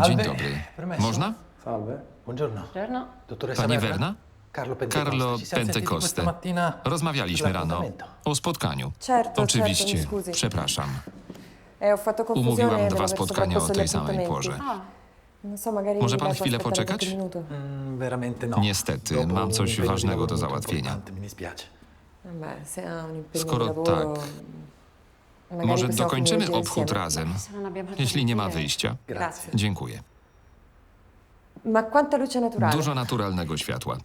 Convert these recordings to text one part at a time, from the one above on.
Dzień dobry. Permesso? Można? Salve. Buongiorno. Buongiorno. Dottoressa Pani? Verna? Carlo Pentecoste. Carlo Ci siamo sentiti questa Pentecoste. mattina Rozmawialiśmy rano o spotkaniu. Certo, Oczywiście, certo, mi scusi. przepraszam. Ho fatto confusione Umówiłam dwa spotkania o tej samej appuntamenti. porze. A, Non so, magari Może pan chwilę poczekać? Mm, veramente no. Niestety, Dopo mam un coś impegno di ważnego do lavoro molto załatwienia. importante, Mi dispiace. Skoro tak, Może dokończymy obchód razem, jeśli nie ma wyjścia. Dziękuję. Dużo naturalnego światła.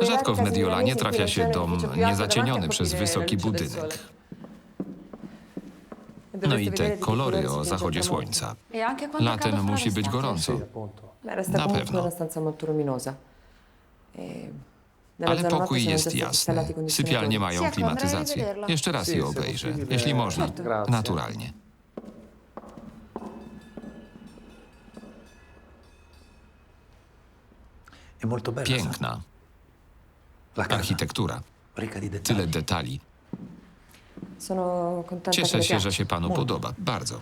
Rzadko w Mediolanie trafia się dom niezacieniony przez wysoki budynek. No i te kolory o zachodzie słońca. E Latem musi być gorąco. Na pewno. Ale pokój jest jasny. Sypialnie mają klimatyzację. Jeszcze raz je obejrzę, jeśli można. Naturalnie. Sa? Piękna. Architektura. Tyle detali. Cieszę się, że się panu podoba. Bardzo.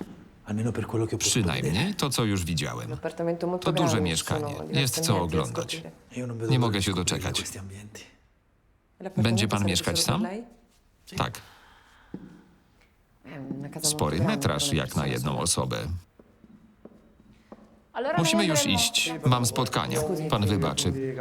Przynajmniej to, co już widziałem. To duże mieszkanie. diversi Jest co oglądać. Nie mogę się doczekać. Będzie pan mieszkać sam? Tak. Spory metraż jak na jedną osobę. Musimy już iść. Mam spotkania. Pan wybaczy.